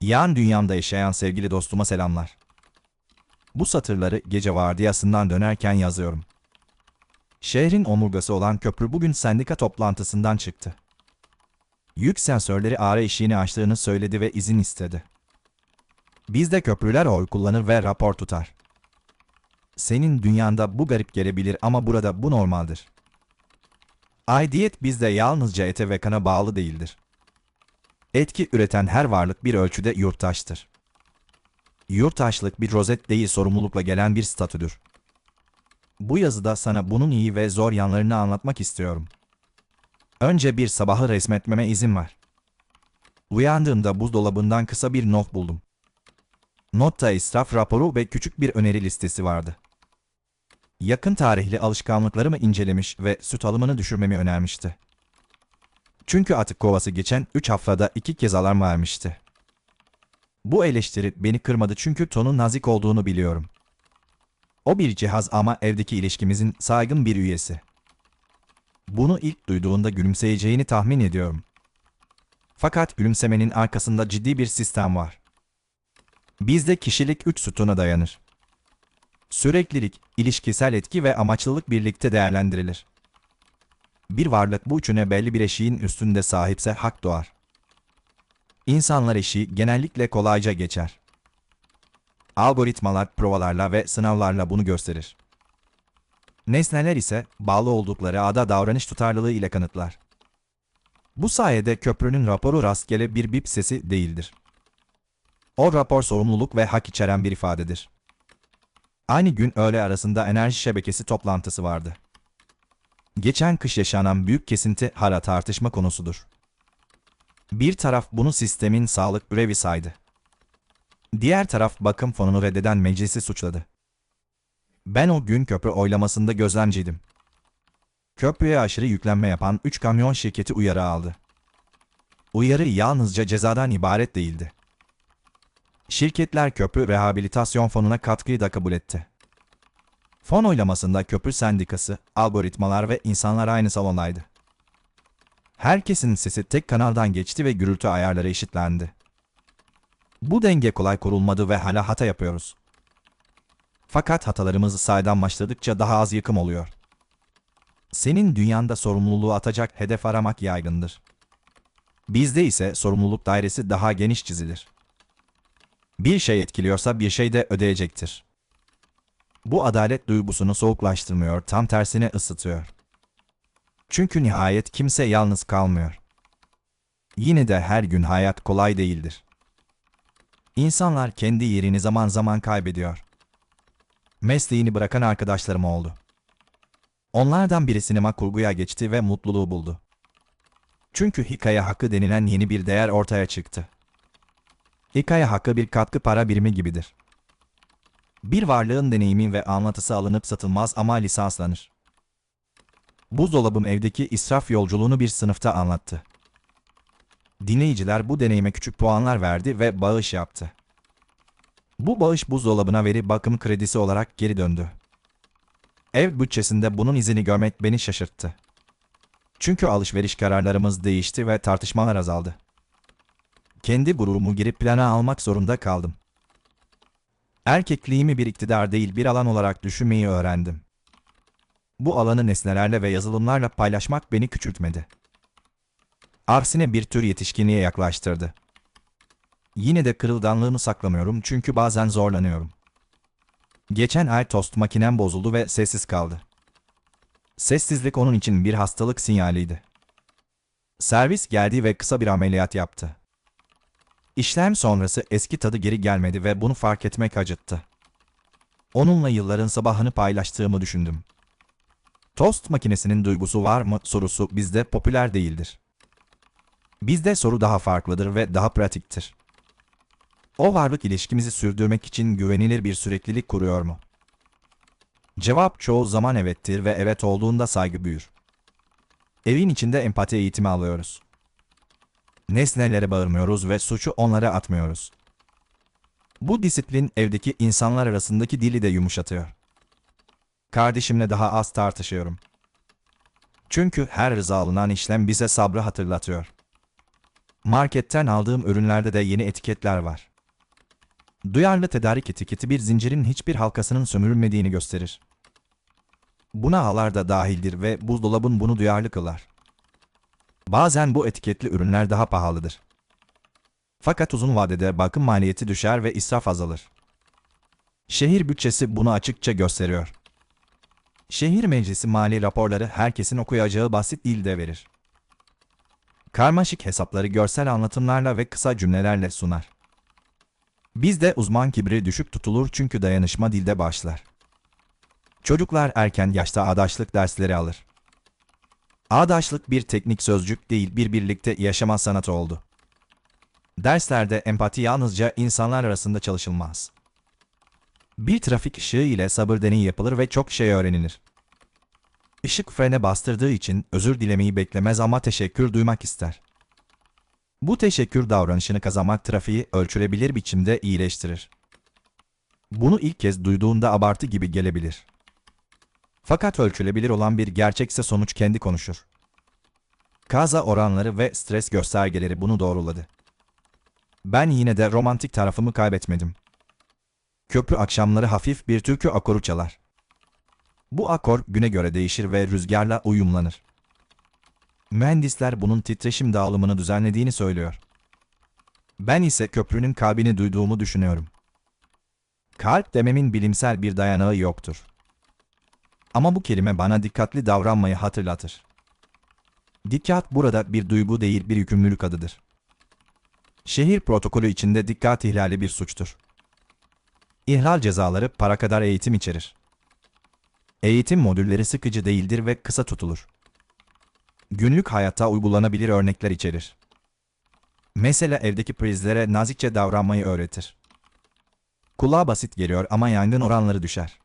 Yan dünyamda yaşayan sevgili dostuma selamlar. Bu satırları gece vardiyasından dönerken yazıyorum. Şehrin omurgası olan köprü bugün sendika toplantısından çıktı. Yük sensörleri ara eşiğini açtığını söyledi ve izin istedi. Bizde köprüler oy kullanır ve rapor tutar. Senin dünyanda bu garip gelebilir ama burada bu normaldir. Aidiyet bizde yalnızca ete ve kana bağlı değildir. Etki üreten her varlık bir ölçüde yurttaştır. Yurttaşlık bir rozet değil sorumlulukla gelen bir statüdür. Bu yazıda sana bunun iyi ve zor yanlarını anlatmak istiyorum. Önce bir sabahı resmetmeme izin ver. Uyandığımda buzdolabından kısa bir not buldum. Notta israf raporu ve küçük bir öneri listesi vardı. Yakın tarihli alışkanlıklarımı incelemiş ve süt alımını düşürmemi önermişti. Çünkü atık kovası geçen 3 haftada iki kez alarm vermişti. Bu eleştiri beni kırmadı çünkü tonun nazik olduğunu biliyorum. O bir cihaz ama evdeki ilişkimizin saygın bir üyesi. Bunu ilk duyduğunda gülümseyeceğini tahmin ediyorum. Fakat gülümsemenin arkasında ciddi bir sistem var. Bizde kişilik üç sütuna dayanır. Süreklilik, ilişkisel etki ve amaçlılık birlikte değerlendirilir. Bir varlık bu üçüne belli bir eşiğin üstünde sahipse hak doğar. İnsanlar eşiği genellikle kolayca geçer. Algoritmalar provalarla ve sınavlarla bunu gösterir. Nesneler ise bağlı oldukları ağda davranış tutarlılığı ile kanıtlar. Bu sayede köprünün raporu rastgele bir bip sesi değildir. O rapor sorumluluk ve hak içeren bir ifadedir. Aynı gün öğle arasında enerji şebekesi toplantısı vardı. Geçen kış yaşanan büyük kesinti hala tartışma konusudur. Bir taraf bunu sistemin sağlık ürevi saydı. Diğer taraf bakım fonunu reddeden meclisi suçladı. Ben o gün köprü oylamasında gözlemciydim. Köprüye aşırı yüklenme yapan 3 kamyon şirketi uyarı aldı. Uyarı yalnızca cezadan ibaret değildi. Şirketler köprü rehabilitasyon fonuna katkıyı da kabul etti. Fon oylamasında köprü sendikası, algoritmalar ve insanlar aynı salondaydı. Herkesin sesi tek kanaldan geçti ve gürültü ayarları eşitlendi. Bu denge kolay kurulmadı ve hala hata yapıyoruz. Fakat hatalarımız sayeden başladıkça daha az yıkım oluyor. Senin dünyanda sorumluluğu atacak hedef aramak yaygındır. Bizde ise sorumluluk dairesi daha geniş çizilir. Bir şey etkiliyorsa bir şey de ödeyecektir. Bu adalet duygusunu soğuklaştırmıyor, tam tersine ısıtıyor. Çünkü nihayet kimse yalnız kalmıyor. Yine de her gün hayat kolay değildir. İnsanlar kendi yerini zaman zaman kaybediyor. Mesleğini bırakan arkadaşlarım oldu. Onlardan biri sinema kurguya geçti ve mutluluğu buldu. Çünkü hikaye hakkı denilen yeni bir değer ortaya çıktı. Hikaye hakkı bir katkı para birimi gibidir. Bir varlığın deneyimi ve anlatısı alınıp satılmaz ama lisanslanır. Buzdolabım evdeki israf yolculuğunu bir sınıfta anlattı. Dinleyiciler bu deneyime küçük puanlar verdi ve bağış yaptı. Bu bağış buzdolabına veri bakım kredisi olarak geri döndü. Ev bütçesinde bunun izini görmek beni şaşırttı. Çünkü alışveriş kararlarımız değişti ve tartışmalar azaldı. Kendi gururumu girip plana almak zorunda kaldım. Erkekliğimi bir iktidar değil bir alan olarak düşünmeyi öğrendim. Bu alanı nesnelerle ve yazılımlarla paylaşmak beni küçültmedi. Arsine bir tür yetişkinliğe yaklaştırdı. Yine de kırıldanlığımı saklamıyorum çünkü bazen zorlanıyorum. Geçen ay tost makinem bozuldu ve sessiz kaldı. Sessizlik onun için bir hastalık sinyaliydi. Servis geldi ve kısa bir ameliyat yaptı. İşlem sonrası eski tadı geri gelmedi ve bunu fark etmek acıttı. Onunla yılların sabahını paylaştığımı düşündüm. Tost makinesinin duygusu var mı sorusu bizde popüler değildir. Bizde soru daha farklıdır ve daha pratiktir. O varlık ilişkimizi sürdürmek için güvenilir bir süreklilik kuruyor mu? Cevap çoğu zaman evettir ve evet olduğunda saygı büyür. Evin içinde empati eğitimi alıyoruz. Nesnelere bağırmıyoruz ve suçu onlara atmıyoruz. Bu disiplin evdeki insanlar arasındaki dili de yumuşatıyor. Kardeşimle daha az tartışıyorum. Çünkü her rıza alınan işlem bize sabrı hatırlatıyor. Marketten aldığım ürünlerde de yeni etiketler var. Duyarlı tedarik etiketi bir zincirin hiçbir halkasının sömürülmediğini gösterir. Buna ağlar da dahildir ve buzdolabın bunu duyarlı kılar. Bazen bu etiketli ürünler daha pahalıdır. Fakat uzun vadede bakım maliyeti düşer ve israf azalır. Şehir bütçesi bunu açıkça gösteriyor. Şehir meclisi mali raporları herkesin okuyacağı basit dilde verir. Karmaşık hesapları görsel anlatımlarla ve kısa cümlelerle sunar. Bizde uzman kibri düşük tutulur çünkü dayanışma dilde başlar. Çocuklar erken yaşta adaşlık dersleri alır. Adaşlık bir teknik sözcük değil bir birlikte yaşama sanatı oldu. Derslerde empati yalnızca insanlar arasında çalışılmaz. Bir trafik ışığı ile sabır deneyi yapılır ve çok şey öğrenilir. Işık frene bastırdığı için özür dilemeyi beklemez ama teşekkür duymak ister. Bu teşekkür davranışını kazanmak trafiği ölçülebilir biçimde iyileştirir. Bunu ilk kez duyduğunda abartı gibi gelebilir. Fakat ölçülebilir olan bir gerçekse sonuç kendi konuşur. Kaza oranları ve stres göstergeleri bunu doğruladı. Ben yine de romantik tarafımı kaybetmedim. Köprü akşamları hafif bir türkü akoru çalar. Bu akor güne göre değişir ve rüzgarla uyumlanır. Mühendisler bunun titreşim dağılımını düzenlediğini söylüyor. Ben ise köprünün kalbini duyduğumu düşünüyorum. Kalp dememin bilimsel bir dayanağı yoktur. Ama bu kelime bana dikkatli davranmayı hatırlatır. Dikkat burada bir duygu değil bir yükümlülük adıdır. Şehir protokolü içinde dikkat ihlali bir suçtur. İhlal cezaları para kadar eğitim içerir. Eğitim modülleri sıkıcı değildir ve kısa tutulur. Günlük hayatta uygulanabilir örnekler içerir. Mesela evdeki prizlere nazikçe davranmayı öğretir. Kulağa basit geliyor ama yangın oranları düşer.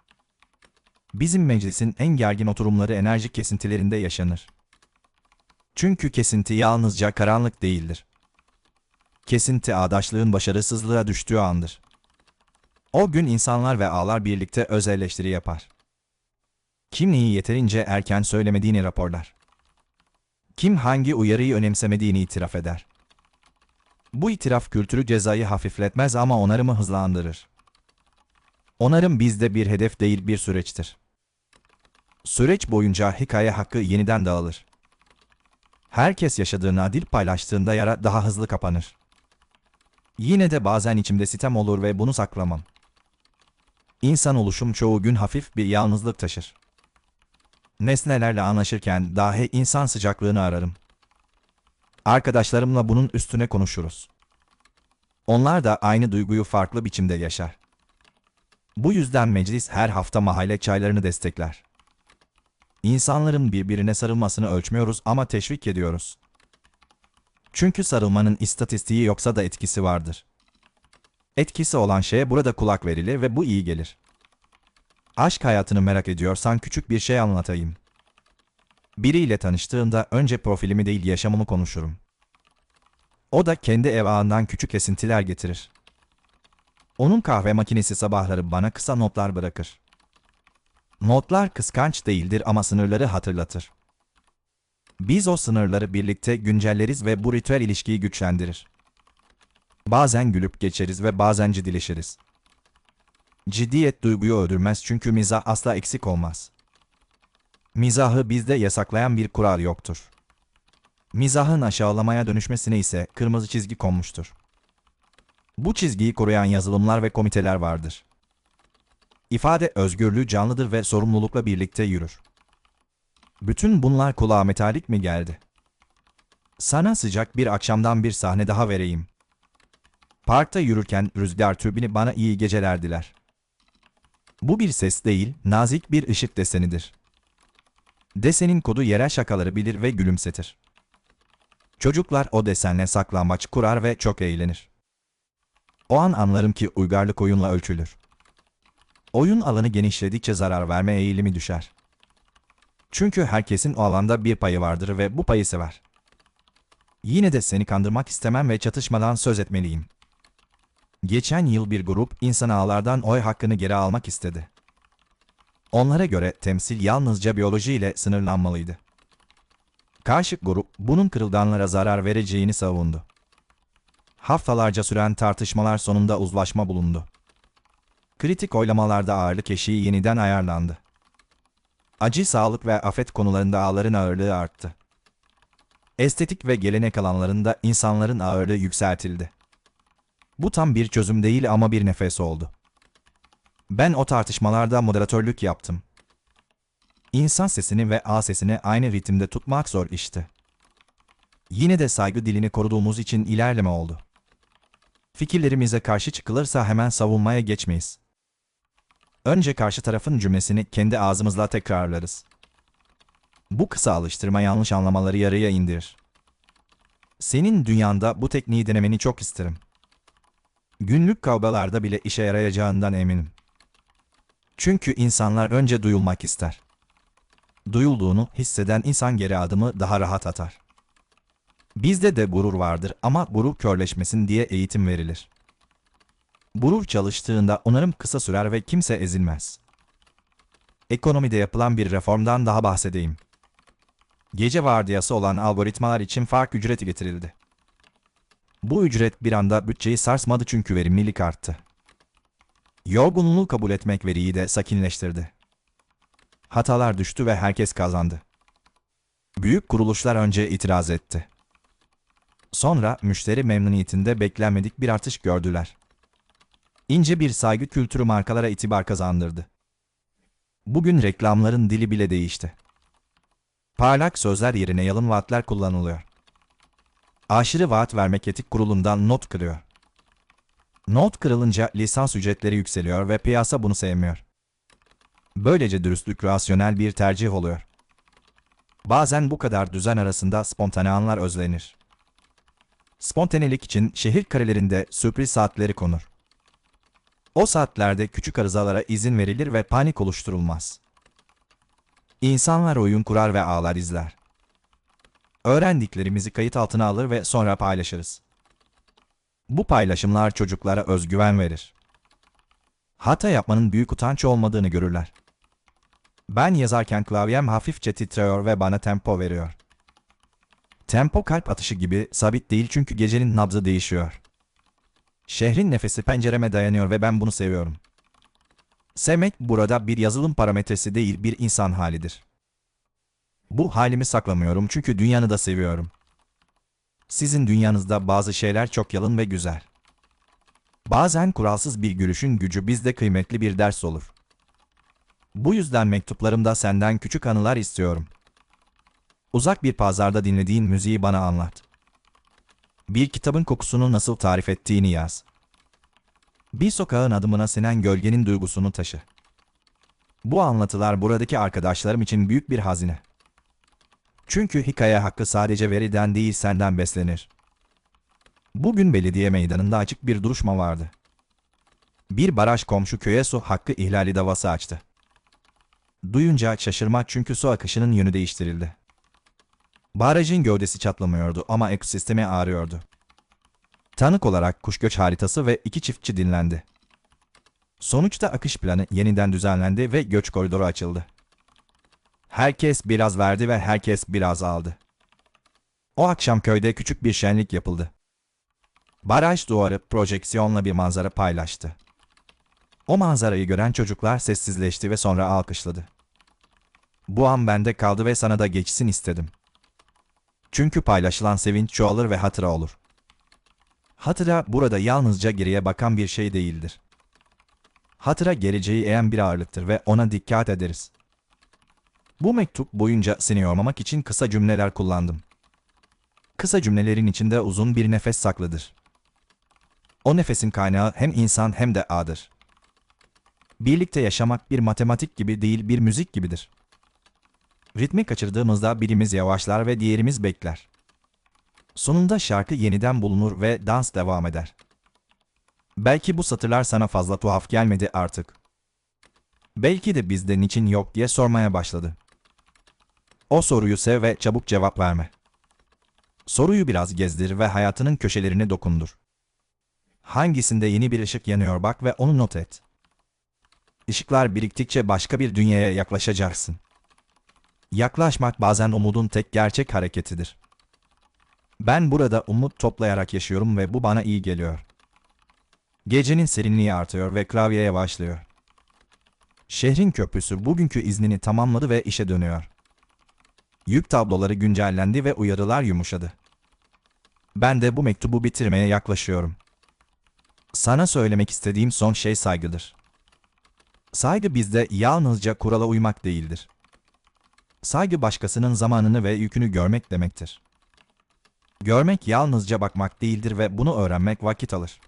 Bizim meclisin en gergin oturumları enerji kesintilerinde yaşanır. Çünkü kesinti yalnızca karanlık değildir. Kesinti ağdaşlığın başarısızlığa düştüğü andır. O gün insanlar ve ağlar birlikte öz eleştiri yapar. Kim neyi yeterince erken söylemediğini raporlar. Kim hangi uyarıyı önemsemediğini itiraf eder. Bu itiraf kültürü cezayı hafifletmez ama onarımı hızlandırır. Onarım bizde bir hedef değil bir süreçtir. Süreç boyunca hikaye hakkı yeniden dağılır. Herkes yaşadığını adil paylaştığında yara daha hızlı kapanır. Yine de bazen içimde sitem olur ve bunu saklamam. İnsan oluşum çoğu gün hafif bir yalnızlık taşır. Nesnelerle anlaşırken dahi insan sıcaklığını ararım. Arkadaşlarımla bunun üstüne konuşuruz. Onlar da aynı duyguyu farklı biçimde yaşar. Bu yüzden meclis her hafta mahalle çaylarını destekler. İnsanların birbirine sarılmasını ölçmüyoruz ama teşvik ediyoruz. Çünkü sarılmanın istatistiği yoksa da etkisi vardır. Etkisi olan şeye burada kulak verilir ve bu iyi gelir. Aşk hayatını merak ediyorsan küçük bir şey anlatayım. Biriyle tanıştığımda önce profilimi değil yaşamımı konuşurum. O da kendi ev ağından küçük esintiler getirir. Onun kahve makinesi sabahları bana kısa notlar bırakır. Notlar kıskanç değildir ama sınırları hatırlatır. Biz o sınırları birlikte güncelleriz ve bu ritüel ilişkiyi güçlendirir. Bazen gülüp geçeriz ve bazen ciddileşiriz. Ciddiyet duyguyu öldürmez çünkü mizah asla eksik olmaz. Mizahı bizde yasaklayan bir kural yoktur. Mizahın aşağılamaya dönüşmesine ise kırmızı çizgi konmuştur. Bu çizgiyi koruyan yazılımlar ve komiteler vardır. İfade özgürlüğü canlıdır ve sorumlulukla birlikte yürür. Bütün bunlar kulağa metalik mi geldi? Sana sıcak bir akşamdan bir sahne daha vereyim. Parkta yürürken rüzgar türbini bana iyi geceler diler. Bu bir ses değil, nazik bir ışık desenidir. Desenin kodu yerel şakaları bilir ve gülümsetir. Çocuklar o desenle saklambaç kurar ve çok eğlenir. O an anlarım ki uygarlık oyunla ölçülür. Oyun alanı genişledikçe zarar verme eğilimi düşer. Çünkü herkesin o alanda bir payı vardır ve bu payı sever. Yine de seni kandırmak istemem ve çatışmadan söz etmeliyim. Geçen yıl bir grup insan ağlardan oy hakkını geri almak istedi. Onlara göre temsil yalnızca biyoloji ile sınırlanmalıydı. Karşı grup bunun kırıldanlara zarar vereceğini savundu. Haftalarca süren tartışmalar sonunda uzlaşma bulundu. Kritik oylamalarda ağırlık eşiği yeniden ayarlandı. Acı sağlık ve afet konularında ağların ağırlığı arttı. Estetik ve gelenek alanlarında insanların ağırlığı yükseltildi. Bu tam bir çözüm değil ama bir nefes oldu. Ben o tartışmalarda moderatörlük yaptım. İnsan sesini ve A sesini aynı ritimde tutmak zor işte. Yine de saygı dilini koruduğumuz için ilerleme oldu. Fikirlerimize karşı çıkılırsa hemen savunmaya geçmeyiz. Önce karşı tarafın cümlesini kendi ağzımızla tekrarlarız. Bu kısa alıştırma yanlış anlamaları yarıya indirir. Senin dünyanda bu tekniği denemeni çok isterim. Günlük kavgalarda bile işe yarayacağından eminim. Çünkü insanlar önce duyulmak ister. Duyulduğunu hisseden insan geri adımı daha rahat atar. Bizde de gurur vardır ama gurur körleşmesin diye eğitim verilir. Gurur çalıştığında onarım kısa sürer ve kimse ezilmez. Ekonomide yapılan bir reformdan daha bahsedeyim. Gece vardiyası olan algoritmalar için fark ücreti getirildi. Bu ücret bir anda bütçeyi sarsmadı çünkü verimlilik arttı. Yorgunluğu kabul etmek veriyi de sakinleştirdi. Hatalar düştü ve herkes kazandı. Büyük kuruluşlar önce itiraz etti. Sonra müşteri memnuniyetinde beklenmedik bir artış gördüler. İnce bir saygı kültürü markalara itibar kazandırdı. Bugün reklamların dili bile değişti. Parlak sözler yerine yalın vaatler kullanılıyor. Aşırı vaat vermek etik kurulundan not kırıyor. Not kırılınca lisans ücretleri yükseliyor ve piyasa bunu sevmiyor. Böylece dürüstlük rasyonel bir tercih oluyor. Bazen bu kadar düzen arasında spontane anlar özlenir. Spontanelik için şehir karelerinde sürpriz saatleri konur. O saatlerde küçük arızalara izin verilir ve panik oluşturulmaz. İnsanlar oyun kurar ve ağlar izler. Öğrendiklerimizi kayıt altına alır ve sonra paylaşırız. Bu paylaşımlar çocuklara özgüven verir. Hata yapmanın büyük utanç olmadığını görürler. Ben yazarken klavyem hafifçe titriyor ve bana tempo veriyor. Tempo kalp atışı gibi sabit değil çünkü gecenin nabzı değişiyor. Şehrin nefesi pencereme dayanıyor ve ben bunu seviyorum. Sevmek burada bir yazılım parametresi değil bir insan halidir. Bu halimi saklamıyorum çünkü dünyanı da seviyorum. Sizin dünyanızda bazı şeyler çok yalın ve güzel. Bazen kuralsız bir gülüşün gücü bizde kıymetli bir ders olur. Bu yüzden mektuplarımda senden küçük anılar istiyorum. Uzak bir pazarda dinlediğin müziği bana anlat. Bir kitabın kokusunu nasıl tarif ettiğini yaz. Bir sokağın adımına sinen gölgenin duygusunu taşı. Bu anlatılar buradaki arkadaşlarım için büyük bir hazine. Çünkü hikaye hakkı sadece veriden değil senden beslenir. Bugün belediye meydanında açık bir duruşma vardı. Bir baraj komşu köye su hakkı ihlali davası açtı. Duyunca şaşırma çünkü su akışının yönü değiştirildi. Barajın gövdesi çatlamıyordu ama ekosistemi ağrıyordu. Tanık olarak kuş göç haritası ve iki çiftçi dinlendi. Sonuçta akış planı yeniden düzenlendi ve göç koridoru açıldı. Herkes biraz verdi ve herkes biraz aldı. O akşam köyde küçük bir şenlik yapıldı. Baraj duvarı projeksiyonla bir manzara paylaştı. O manzarayı gören çocuklar sessizleşti ve sonra alkışladı. Bu an bende kaldı ve sana da geçsin istedim. Çünkü paylaşılan sevinç çoğalır ve hatıra olur. Hatıra burada yalnızca geriye bakan bir şey değildir. Hatıra geleceği eğen bir ağırlıktır ve ona dikkat ederiz. Bu mektup boyunca seni yormamak için kısa cümleler kullandım. Kısa cümlelerin içinde uzun bir nefes saklıdır. O nefesin kaynağı hem insan hem de ağdır. Birlikte yaşamak bir matematik gibi değil bir müzik gibidir. Ritmi kaçırdığımızda birimiz yavaşlar ve diğerimiz bekler. Sonunda şarkı yeniden bulunur ve dans devam eder. Belki bu satırlar sana fazla tuhaf gelmedi artık. Belki de bizde niçin yok diye sormaya başladı. O soruyu sev ve çabuk cevap verme. Soruyu biraz gezdir ve hayatının köşelerini dokundur. Hangisinde yeni bir ışık yanıyor bak ve onu not et. Işıklar biriktikçe başka bir dünyaya yaklaşacaksın. Yaklaşmak bazen umudun tek gerçek hareketidir. Ben burada umut toplayarak yaşıyorum ve bu bana iyi geliyor. Gecenin serinliği artıyor ve klavye yavaşlıyor. Şehrin köprüsü bugünkü iznini tamamladı ve işe dönüyor. Yük tabloları güncellendi ve uyarılar yumuşadı. Ben de bu mektubu bitirmeye yaklaşıyorum. Sana söylemek istediğim son şey saygıdır. Saygı bizde yalnızca kurala uymak değildir. Saygı başkasının zamanını ve yükünü görmek demektir. Görmek yalnızca bakmak değildir ve bunu öğrenmek vakit alır.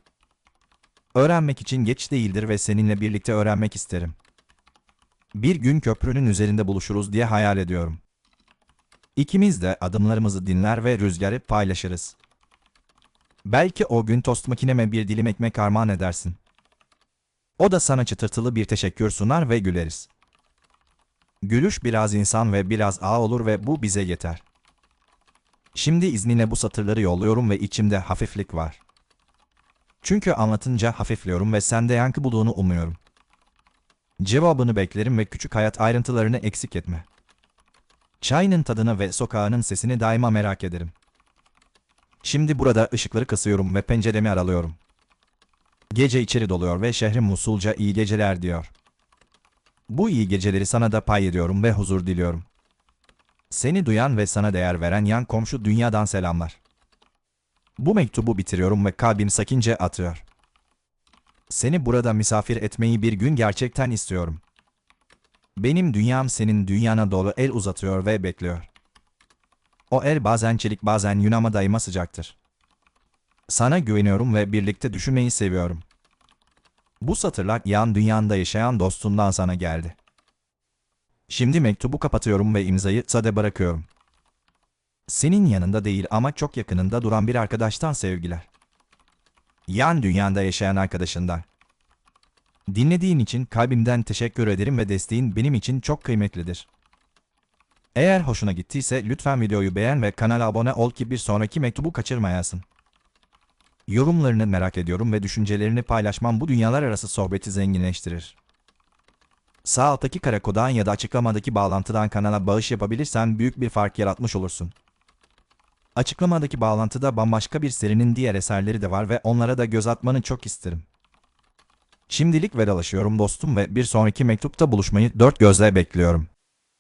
Öğrenmek için geç değildir ve seninle birlikte öğrenmek isterim. Bir gün köprünün üzerinde buluşuruz diye hayal ediyorum. İkimiz de adımlarımızı dinler ve rüzgarı paylaşırız. Belki o gün tost makineme bir dilim ekmek armağan edersin. O da sana çıtırtılı bir teşekkür sunar ve güleriz. Gülüş biraz insan ve biraz ağ olur ve bu bize yeter. Şimdi izninle bu satırları yolluyorum ve içimde hafiflik var. Çünkü anlatınca hafifliyorum ve sende yankı bulduğunu umuyorum. Cevabını beklerim ve küçük hayat ayrıntılarını eksik etme. Çayının tadını ve sokağının sesini daima merak ederim. Şimdi burada ışıkları kısıyorum ve penceremi aralıyorum. Gece içeri doluyor ve şehrim usulca iyi geceler diyor. Bu iyi geceleri sana da pay ediyorum ve huzur diliyorum. Seni duyan ve sana değer veren yan komşu dünyadan selamlar. Bu mektubu bitiriyorum ve kalbim sakince atıyor. Seni burada misafir etmeyi bir gün gerçekten istiyorum. Benim dünyam senin dünyana doğru el uzatıyor ve bekliyor. O el bazen çelik bazen yün ama daima sıcaktır. Sana güveniyorum ve birlikte düşünmeyi seviyorum. Bu satırlar yan dünyanda yaşayan dostundan sana geldi. Şimdi mektubu kapatıyorum ve imzayı sade bırakıyorum. Senin yanında değil ama çok yakınında duran bir arkadaştan sevgiler. Yan dünyanda yaşayan arkadaşından. Dinlediğin için kalbimden teşekkür ederim ve desteğin benim için çok kıymetlidir. Eğer hoşuna gittiyse lütfen videoyu beğen ve kanala abone ol ki bir sonraki mektubu kaçırmayasın. Yorumlarını merak ediyorum ve düşüncelerini paylaşmam bu dünyalar arası sohbeti zenginleştirir. Sağ alttaki karakodan ya da açıklamadaki bağlantıdan kanala bağış yapabilirsen büyük bir fark yaratmış olursun. Açıklamadaki bağlantıda bambaşka bir serinin diğer eserleri de var ve onlara da göz atmanı çok isterim. Şimdilik vedalaşıyorum dostum ve bir sonraki mektupta buluşmayı dört gözle bekliyorum.